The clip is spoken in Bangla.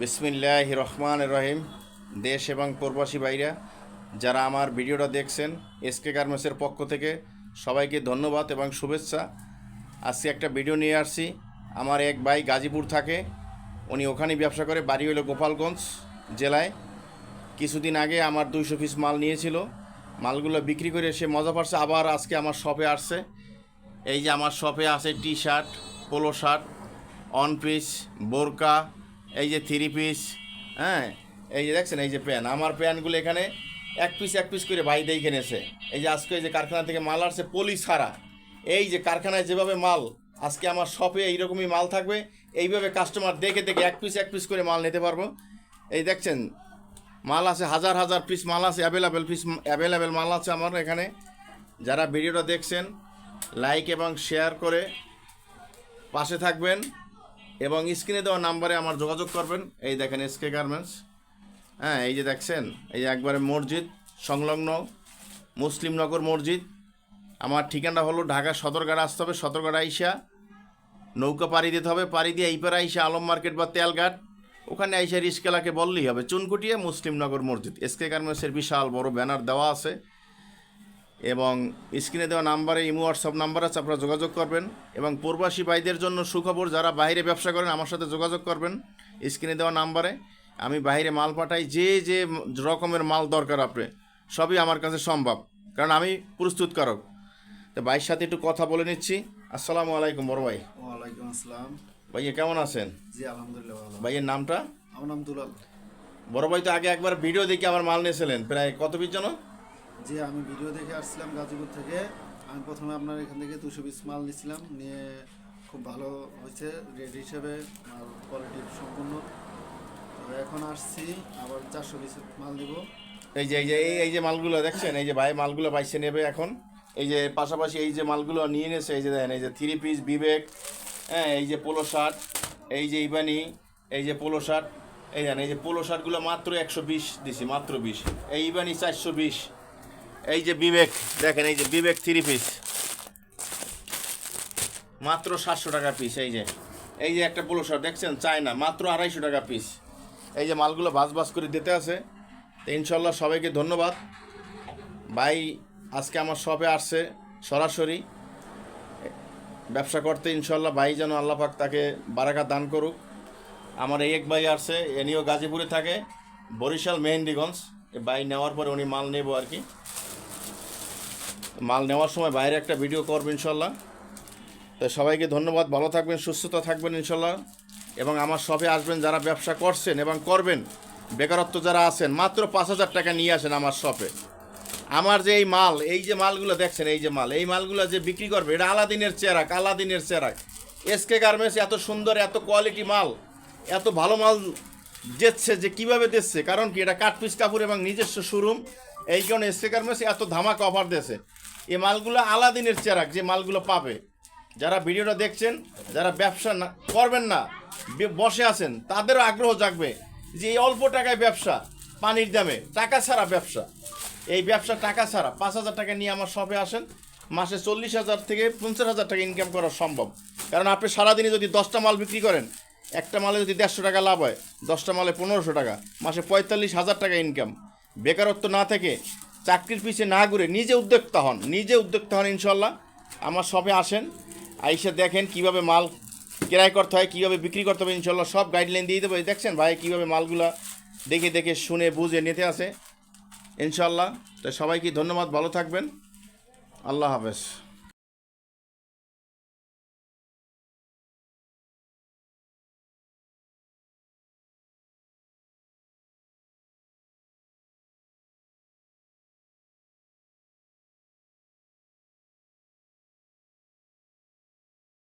বিসমিল্লাহ রহমান রহিম। দেশ এবং প্রবাসী ভাইরা, যারা আমার ভিডিওটা দেখছেন এসকে গার্মেন্টসের পক্ষ থেকে সবাইকে ধন্যবাদ এবং শুভেচ্ছা। আজকে একটা ভিডিও নিয়ে আসছি। আমার এক ভাই গাজীপুর থাকে, উনি ওখানেই ব্যবসা করে, বাড়ি হলো গোপালগঞ্জ জেলায়। কিছুদিন আগে আমার দুইশো পিস মাল নিয়েছিল। মালগুলো বিক্রি করে সে মজা পাচ্ছে, আবার আজকে আমার শপে আসছে। এই যে আমার শপে আছে T shirt polo shirt one piece, বোরকা এই যে থ্রি পিস হ্যাঁ? এই যে দেখছেন, এই যে প্যান আমার প্যানগুলো এখানে এক পিস এক পিস করে ভাই দিয়ে কিনেছে এই যে আজকে এই যে কারখানা থেকে মাল আসছে পলি ছাড়া। এই যে কারখানায় যেভাবে মাল, আজকে আমার শপে এইরকমই মাল থাকবে। এইভাবে কাস্টমার দেখে দেখে এক পিস এক পিস করে মাল নিতে পারব। এই দেখছেন, মাল আছে, হাজার হাজার পিস মাল আছে অ্যাভেলেবেল পিস অ্যাভেলেবেল মাল আছে আমার এখানে। যারা ভিডিওটা দেখছেন লাইক এবং শেয়ার করে পাশে থাকবেন। এবং স্ক্রিনে দেওয়া নাম্বারে আমার যোগাযোগ করবেন। এই দেখেন এসকে গার্মেন্টস হ্যাঁ এই যে দেখছেন, এই একবারে মসজিদ, সংলগ্ন মুসলিমনগর মসজিদ। আমার ঠিকানা হলো ঢাকা সদরঘাট, আসতে হবে সদরঘাট আইসা। নৌকা পাড়ি দিতে হবে, পাড়ি দিয়ে এইপারে আইসা আলম মার্কেট বা তেলঘাট। ওখানে আইসা রিস্কেলাকে বললেই হবে। চুনকুটিয়া মুসলিমনগর মসজিদ। এসকে গার্মেন্টসের বিশাল বড় ব্যানার দেওয়া আছে। এবং স্ক্রিনে দেওয়া নাম্বারে ইমো হোয়াটসঅ্যাপ নাম্বার আছে আপনারা যোগাযোগ করবেন। এবং প্রবাসী ভাইদের জন্য সুখবর যারা বাইরে ব্যবসা করেন আমার সাথে যোগাযোগ করবেন স্ক্রিনে দেওয়া নাম্বারে। আমি বাইরে মাল পাঠাই যে যে রকমের মাল দরকার আপনি সবই আমার কাছে সম্ভব কারণ আমি প্রস্তুতকারক। তো ভাইয়ের সাথে একটু কথা বলে নিচ্ছি। আসসালামু আলাইকুম বড় ভাই। ওয়ালাইকুম আসসালাম। ভাইয়া কেমন আছেন? জি আলহামদুলিল্লাহ ভালো। ভাইয়ের নামটা? আমার নাম দুলাল। বড় ভাই তো আগে একবার ভিডিও দেখে আমার মাল নিয়েছিলেন প্রায় কত পিস জি আমি ভিডিও দেখে আসছিলাম গাজীপুর থেকে আমি প্রথমে আপনার এখান থেকে দুশো পিস মাল নিয়েছিলাম নিয়ে খুব ভালো হয়েছে রেট হিসেবে মাল কোয়ালিটি সম্পূর্ণ তো এখন আসছি আবার চারশো পিস মাল দিব এই যে এই যে এই এই যে মালগুলো দেখছেন এই যে ভাই মালগুলো বাইসে নেবে এখন এই যে পাশাপাশি এই যে মালগুলো নিয়ে নিয়েছে এই যে দেখেন এই যে থ্রি পিস বিবেক হ্যাঁ এই যে পোলো শার্ট এই যে ইবানি এই যে পোলো শার্ট এই দেখেন এই যে পোলো শার্টগুলো মাত্র একশো বিশ দিছি মাত্র বিশ এই ইবানি চারশো বিশ এই যে বিবেক, দেখেন এই যে বিবেক থ্রি পিস মাত্র সাতশো টাকা পিস এই যে। এই যে একটা পোলো শার্ট দেখছেন? চায়না, মাত্র আড়াইশো টাকা পিস এই যে মালগুলো ভাজ ভাজ করে দিতে আছে। তো ইনশাল্লাহ সবাইকে ধন্যবাদ। ভাই, আজকে আমার শপে আসছে সরাসরি। ব্যবসা করতে ইনশাল্লাহ ভাই যেন আল্লাহ পাক তাকে বারাকা দান করুক। আমার এই এক ভাই আসছে এনিও গাজীপুরে থাকে, বরিশাল, মেহেন্দিগঞ্জ। ভাই নেওয়ার পরে উনি মাল নেব আর কি। মাল নেওয়ার সময় বাইরে একটা ভিডিও করব ইনশাল্লাহ। তো সবাইকে ধন্যবাদ, ভালো থাকবেন সুস্থতা থাকবেন ইনশাল্লাহ। এবং আমার শপে আসবেন যারা ব্যবসা করছেন এবং করবেন, বেকারত্ব যারা আছেন, মাত্র পাঁচ হাজার টাকা নিয়ে আসেন আমার শপে। আমার যে এই মাল, এই যে মালগুলো দেখছেন, এই যে মাল, এই মালগুলো যে বিক্রি করবে, এটা আলাদিনের চেরাক আলাদিনের চেরাক। এসকে গার্মেন্টস এত সুন্দর, এত কোয়ালিটি মাল, এত ভালো মাল দিচ্ছে যে কীভাবে দিচ্ছে? কারণ কি এটা কাঠপিস কাপড় এবং নিজস্ব শোরুম। এই কারণে এসকে গার্মেন্টস এত ধামাকা অফার দিয়েছে। এই মালগুলো আলাদিনের চেরাক, যে মালগুলো পাবে। যারা ভিডিওটা দেখছেন, যারা ব্যবসা না করবেন না বসে আছেন, তাদেরও আগ্রহ জাগবে যে এই অল্প টাকায় ব্যবসা, পানির দামে, টাকা ছাড়া ব্যবসা। এই ব্যবসা টাকা ছাড়া পাঁচ হাজার টাকা নিয়ে আমার শপে আসেন, মাসে চল্লিশ হাজার থেকে পঞ্চাশ হাজার টাকা ইনকাম করা সম্ভব। কারণ আপনি সারাদিনে যদি দশটা মাল বিক্রি করেন একটা মালে যদি দেড়শো টাকা লাভ হয়, দশটা মালে পনেরোশো টাকা, মাসে পঁয়তাল্লিশ হাজার টাকা ইনকাম বেকারত্ব না থেকে চাকরির পিছিয়ে না ঘুরে নিজে উদ্যোক্তা হন, নিজে উদ্যোক্তা হন ইনশাল্লাহ। আমার শপে আসেন, আইসে দেখেন কীভাবে মাল ক্রয় করতে হয়, কীভাবে বিক্রি করতে হবে, ইনশাল্লাহ সব গাইডলাইন দিয়ে দেবো। দেখছেন ভাই কীভাবে মালগুলা দেখে দেখে, শুনে বুঝে নিতে আসে ইনশাল্লাহ। তো সবাইকে ধন্যবাদ, ভালো থাকবেন। আল্লাহ হাফেজ।